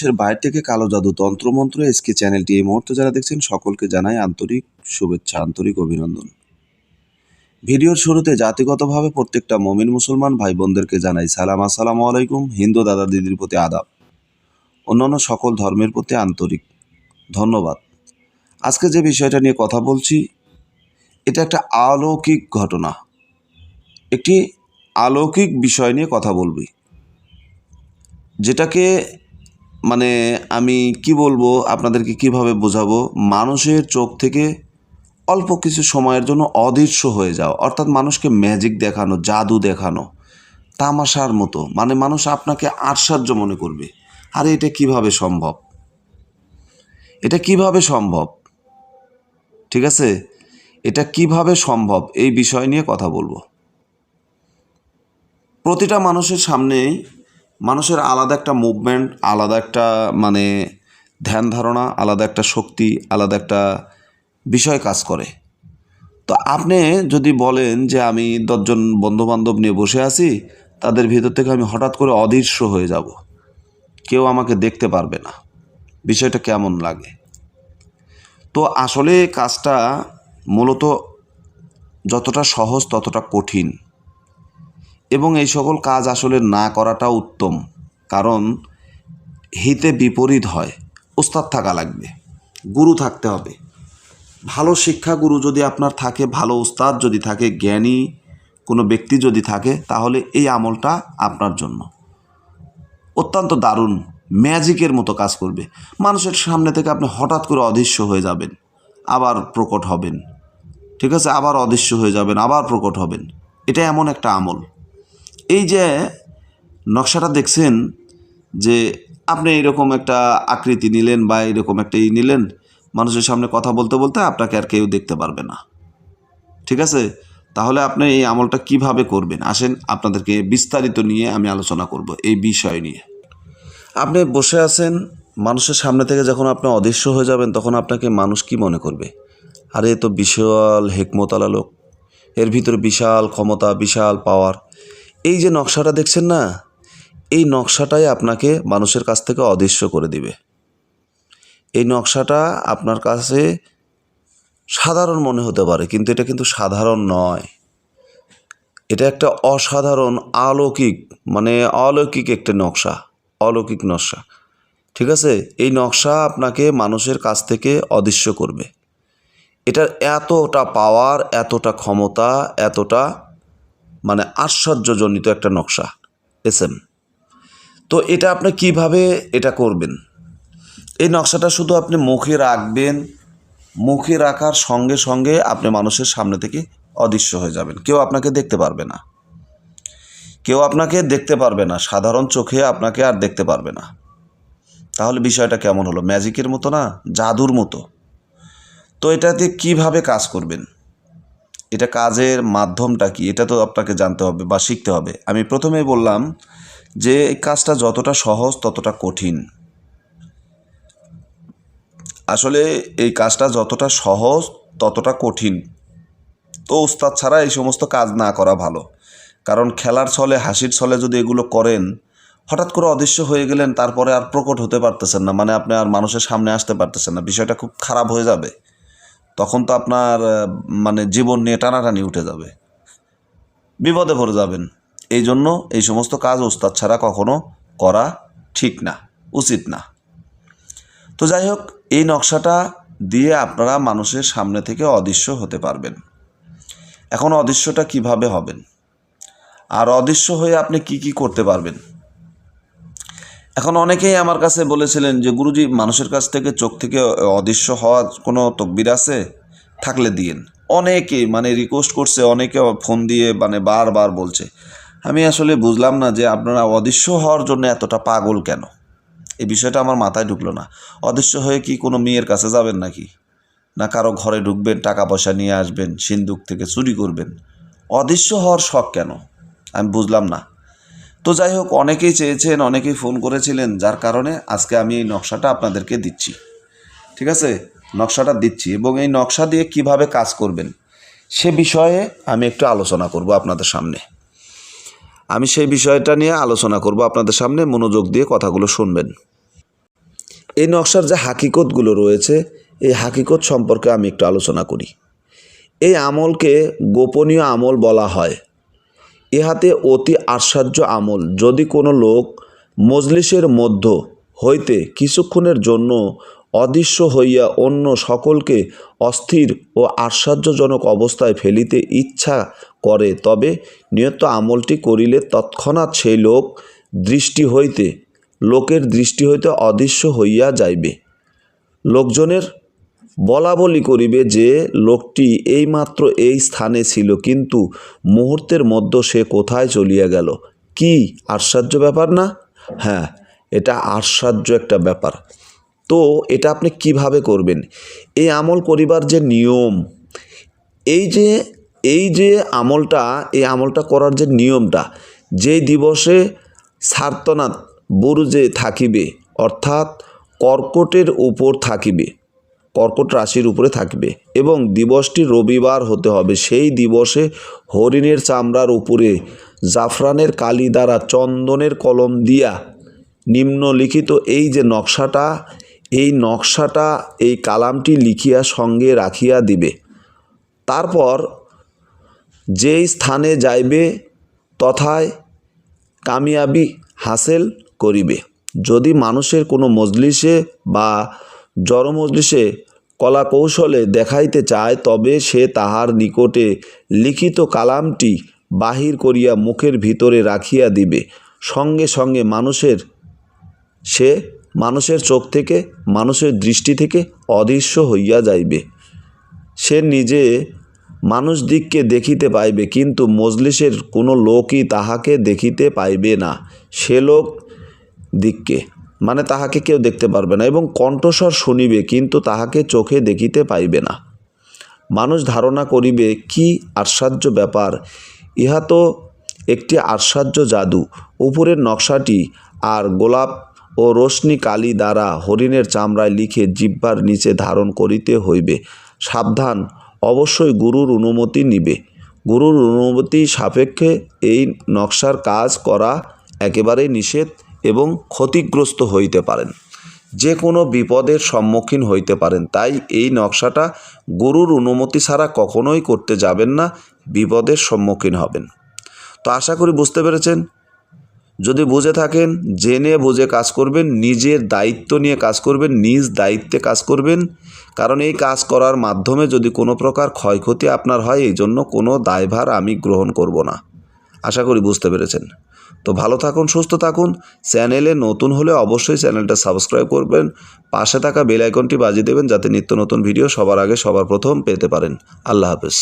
দেশের বাইরে থেকে কালো জাদু তন্ত্রমন্ত্র এসকে চ্যানেলটি এই মুহূর্তে যারা দেখছেন, সকলকে জানাই আন্তরিক শুভেচ্ছা, আন্তরিক অভিনন্দন। ভিডিওর শুরুতে জাতিগতভাবে প্রত্যেকটা মমিন মুসলমান ভাই বোনদেরকে জানাই সালাম। আসসালামু আলাইকুম, হিন্দু দাদা দিদির প্রতি আদাব। অন্যান্য সকল ধর্মের প্রতি আন্তরিক ধন্যবাদ। আজকে যে বিষয়টা নিয়ে কথা বলছি, এটা একটা অলৌকিক ঘটনা। একটি অলৌকিক বিষয় নিয়ে কথা বলবি, যেটাকে মানে আমি কি বলব, আপনাদেরকে কীভাবে বোঝাবো? মানুষের চোখ থেকে অল্প কিছু সময়ের জন্য অদৃশ্য হয়ে যাও অর্থাৎ মানুষকে ম্যাজিক দেখানো, জাদু দেখানো, তামাশার মতো। মানে মানুষ আপনাকে আশ্চর্য মনে করবে। আরে এটা কীভাবে সম্ভব? এটা কীভাবে সম্ভব? ঠিক আছে? এটা কীভাবে সম্ভব? এই বিষয় নিয়ে কথা বলব। প্রতিটা মানুষের সামনেই মানুষের আলাদা একটা মুভমেন্ট আলাদা একটা মানে ধ্যান ধারণা, আলাদা একটা শক্তি, আলাদা একটা বিষয় কাজ করে। তো আপনি যদি বলেন যে আমি দশজন বন্ধুবান্ধব নিয়ে বসে আছি, তাদের ভিতর থেকে আমি হঠাৎ করে অদৃশ্য হয়ে যাব। কেউ আমাকে দেখতে পারবে না। বিষয়টা কেমন লাগে? তো আসলে কাজটা মূলত যতটা সহজ ততটা কঠিন। এবং এই সকল কাজ আসলে না করাটা উত্তম, কারণ হিতে বিপরীত হয়। ওস্তাদ থাকা লাগবে, গুরু থাকতে হবে। ভালো শিক্ষা গুরু যদি আপনার থাকে, ভালো উস্তাদ যদি থাকে, জ্ঞানী কোনো ব্যক্তি যদি থাকে, তাহলে এই আমলটা আপনার জন্য। অত্যন্ত দারুণ, ম্যাজিকের মতো কাজ করবে। মানুষের সামনে থেকে আপনি হঠাৎ করে অদৃশ্য হয়ে যাবেন, আবার প্রকট হবেন। ঠিক আছে? আবার অদৃশ্য হয়ে যাবেন, আবার প্রকট হবেন। এটা এমন একটা আমল। এই যে নকশাটা দেখছেন যে আপনি এরকম একটা আকৃতি নিলেন বা এরকম একটা ই নিলেন, মানুষের সামনে কথা বলতে বলতে আপনাকে আর কেউ দেখতে পারবে না। ঠিক আছে? তাহলে আপনি এই আমলটা কীভাবে করবেন? আসেন, আপনাদেরকে বিস্তারিত নিয়ে আমি আলোচনা করব এই বিষয় নিয়ে। আপনি বসে আছেন, মানুষের সামনে থেকে যখন আপনি অদৃশ্য হয়ে যাবেন, তখন আপনাকে মানুষ কি মনে করবে? আরে তো বিশাল হেকমতালা লোক এর ভিতরে বিশাল ক্ষমতা, বিশাল পাওয়ার এই যে নকশাটা দেখছেন না, এই নকশাটাই আপনাকে মানুষের কাছ থেকে অদৃশ্য করে দিবে। এই নকশাটা আপনার কাছে সাধারণ মনে হতে পারে, কিন্তু এটা কিন্তু সাধারণ নয়। এটা একটা অসাধারণ, অলৌকিক মানে অলৌকিক একটা নকশা, অলৌকিক নকশা। ঠিক আছে? এই নকশা আপনাকে মানুষের কাছ থেকে অদৃশ্য করবে। এটার এতটা পাওয়ার এতটা ক্ষমতা, এতটা মানে আশ্চর্যজনিত একটা নকশা এস এম তো এটা আপনি কীভাবে এটা করবেন? এই নকশাটা শুধু আপনি মুখে রাখবেন, মুখে রাখার সঙ্গে সঙ্গে আপনি মানুষের সামনে থেকে অদৃশ্য হয়ে যাবেন। কেউ আপনাকে দেখতে পারবে না। কেউ আপনাকে দেখতে পারবে না। সাধারণ চোখে আপনাকে আর দেখতে পারবে না। তাহলে বিষয়টা কেমন হলো? ম্যাজিকের মতো না? জাদুর মতো। তো এটাতে কীভাবে কাজ করবেন? এটা কাজের মাধ্যমটা কি? এটা তো আপনাকে জানতে হবে বা শিখতে হবে। আমি প্রথমেই বললাম যে এই কাজটা যতটা সহজ, ততটা কঠিন। আসলে এই কাজটা যতটা সহজ, ততটা কঠিন তো উস্তাদ ছাড়া এই সমস্ত কাজ না করা ভালো। কারণ খেলার ছলে, হাসির ছলে যদি এগুলো করেন, হঠাৎ করে অদৃশ্য হয়ে গেলেন, তারপরে আর প্রকট হতে পারতেছেন না। মানে আপনি আর মানুষের সামনে আসতে পারতেছেন না। বিষয়টা খুব খারাপ হয়ে যাবে। তখন তো আপনার মানে জীবন নিয়ে টানাটানি উঠে যাবে। বিপদে পড়ে যাবেন। এই জন্য এই সমস্ত কাজ ওস্তাদ ছাড়া কখনো করা ঠিক না, উচিত না। তো যাই হোক, এই নকশাটা দিয়ে আপনারা মানুষের সামনে থেকে অদৃশ্য হতে পারবেন। এখন অদৃশ্যটা কীভাবে হবেন? আর অদৃশ্য হয়ে আপনি কি কি করতে পারবেন? এখন অনেকেই আমার কাছে বলেছিলেন যে, গুরুজি, মানুষের কাছ থেকে চোখ থেকে অদৃশ্য হওয়ার কোনো তকবির আছে? থাকলে দিয়েন। অনেকে মানে রিকোয়েস্ট করছে, অনেকে ফোন দিয়ে মানে বারবার বলছে। আমি আসলে বুঝলাম না যে, আপনারা অদৃশ্য হওয়ার জন্য এতটা পাগল কেন? এই বিষয়টা আমার মাথায় ঢুকলো না। অদৃশ্য হয়ে কি কোনো মেয়ের কাছে যাবেন নাকি? না কারও ঘরে ঢুকবেন টাকা পয়সা নিয়ে আসবেন, সিন্দুক থেকে চুরি করবেন? অদৃশ্য হওয়ার শখ কেন? আমি বুঝলাম না। তো যাই হোক, অনেকেই চেয়েছেন, অনেকেই ফোন করেছিলেন, যার কারণে আজকে আমি এই নকশাটা আপনাদেরকে দিচ্ছি। ঠিক আছে? নকশাটা দিচ্ছি এবং এই নকশা দিয়ে কীভাবে কাজ করবেন সে বিষয়ে আমি একটু আলোচনা করব আপনাদের সামনে। আমি সেই বিষয়টা নিয়ে আলোচনা করব আপনাদের সামনে, মনোযোগ দিয়ে কথাগুলো শুনবেন। এই নকশার যে হাকিকতগুলো রয়েছে, এই হাকিকত সম্পর্কে আমি একটু আলোচনা করি। এই আমলকে গোপনীয় আমল বলা হয়। ইহাতে অতি আশ্চর্য আমল। যদি কোনো লোক মজলিসের মধ্য হইতে কিছুক্ষণের জন্য অদৃশ্য হইয়া অন্য সকলকে অস্থির ও আশ্চর্যজনক অবস্থায় ফেলিতে ইচ্ছা করে, তবে নিয়ত আমলটি করিলে তৎক্ষণাৎ সেই লোক দৃষ্টি হইতে, লোকের দৃষ্টি হইতে অদৃশ্য হইয়া যাইবে। লোকজনের বলা বলি করিবে যে লোকটি এইমাত্র এই স্থানে ছিল, কিন্তু মুহূর্তের মধ্যে সে কোথায় চলিয়া গেল? কি আশ্চর্য ব্যাপার না? হ্যাঁ এটা আশ্চর্য একটা ব্যাপার। তো এটা আপনি কীভাবে করবেন? এই আমল করিবার যে নিয়ম, এই যে এই যে আমলটা, এই আমলটা করার যে নিয়মটা যেই দিবসে সার্তনাথ বুরুজে থাকিবে, অর্থাৎ কর্কটের উপর থাকিবে কর্কট রাশির উপরে থাকবে এবং দিবসটি রবিবার হতে হবে। সেই দিবসে হরিণের চামড়ার উপরে, জাফরানের কালি দ্বারা চন্দনের কলম দিয়া নিম্নলিখিত এই যে নকশাটা, এই নকশাটা, এই কালামটি লিখিয়া সঙ্গে রাখিয়া দিবে। তারপর যেই স্থানে যাইবে, তথায় কামিয়াবি হাসিল করিবে। যদি মানুষের কোনো মজলিসে বা জড় মজলিসে কলা কৌশলে দেখাইতে চায়, তবে সে তাহার নিকটে লিখিত কালামটি বাহির করিয়া মুখের ভিতরে রাখিয়া দিবে। সঙ্গে সঙ্গে মানুষের, সে মানুষের চোখ থেকে, মানুষের দৃষ্টি থেকে অদৃশ্য হইয়া যাইবে। সে নিজে মানুষ দিককে দেখিতে পাইবে, কিন্তু মজলিসের কোনো লোকই তাহাকে দেখিতে পাইবে না, সে লোক দিককে মানে তাহাকে কেউ দেখতে পারবে না এবং কণ্ঠস্বর শুনিবে, কিন্তু তাহাকে চোখে দেখিতে পাইবে না। মানুষ ধারণা করিবে, কি আশ্চর্য ব্যাপার, ইহা তো একটি আশ্চর্য জাদু। উপরের নকশাটি আর গোলাপ ও রশ্মি কালি দ্বারা হরিণের চামড়ায় লিখে জিব্বার নিচে ধারণ করিতে হইবে। সাবধান, অবশ্যই গুরুর অনুমতি নিবে। গুরুর অনুমতি সাপেক্ষে এই নকশার কাজ করা একেবারেই নিষেধ। এবং ক্ষতিগ্রস্ত হইতে পারেন। যে কোনো বিপদের সম্মুখীন হইতে পারেন। তাই এই নকশাটা গুরুর অনুমতি ছাড়া কখনোই করতে যাবেন না, বিপদের সম্মুখীন হবেন। তো আশা করি বুঝতে পেরেছেন? যদি বুঝে থাকেন, জেনে বুঝে কাজ করবেন, নিজের দায়িত্ব নিয়ে কাজ করবেন, নিজ দায়িত্বে কাজ করবেন, কারণ এই কাজ করার মাধ্যমে যদি কোনো প্রকার ক্ষয়ক্ষতি আপনার হয় এই জন্য কোনো দায়ভার আমি গ্রহণ করব না। আশা করি বুঝতে পেরেছেন। তো ভালো থাকুন, সুস্থ থাকুন। চ্যানেলে নতুন হলে অবশ্যই চ্যানেলটা সাবস্ক্রাইব করবেন। পাশে থাকা বেল আইকনটি বাজিয়ে দেবেন যাতে নিত্য নতুন ভিডিও সবার আগে সবার প্রথম পেতে পারেন। আল্লাহ হাফেজ।